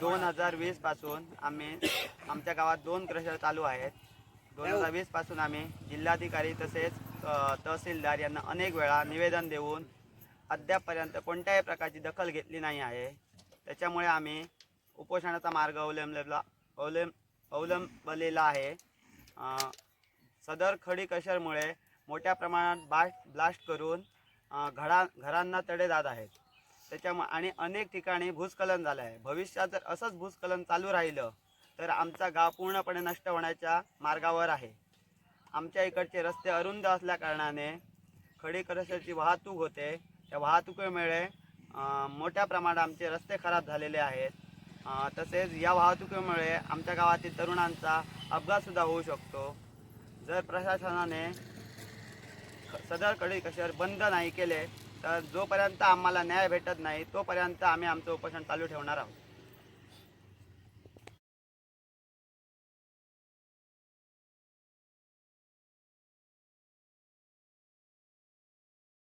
दोन हजार वीसपासून आम्ही आमच्या गावात दोन क्रशर चालू आहेत. दोन हजार वीसपासून आम्ही जिल्हाधिकारी तसेच तहसीलदार यांना अनेक वेळा निवेदन देऊन अद्यापपर्यंत कोणत्याही प्रकारची दखल घेतली नाही आहे. त्याच्यामुळे आम्ही उपोषणाचा मार्ग अवलंबलेला अवलंब अवलंबलेला आहे. सदर खडी कशरमुळे मोठ्या प्रमाणात बास्ट ब्लास्ट करून घडा घरा घरांना तडे जात आहेत. त्याच्यामुळे आणि अनेक ठिकाणी भूस्खलन झालं आहे. भविष्यात जर असंच भूस्खलन चालू राहिलं तर आमचा गाव पूर्णपणे नष्ट होण्याच्या मार्गावर आहे. आमच्या इकडचे रस्ते अरुंद असल्याकारणाने खडी क्रशरची वाहतूक होते. त्या वाहतुकीमुळे मोठ्या प्रमाणात आमचे रस्ते खराब झालेले आहेत. तसेच या वाहतुकीमुळे आमच्या गावातील तरुणांचा अपघातसुद्धा होऊ शकतो. जर प्रशासनाने सदर कडी कशर बंद नाही केले तर जोपर्यंत आम्हाला न्याय भेटत नाही तोपर्यंत आम्ही आमचं उपोषण चालू ठेवणार आहोत.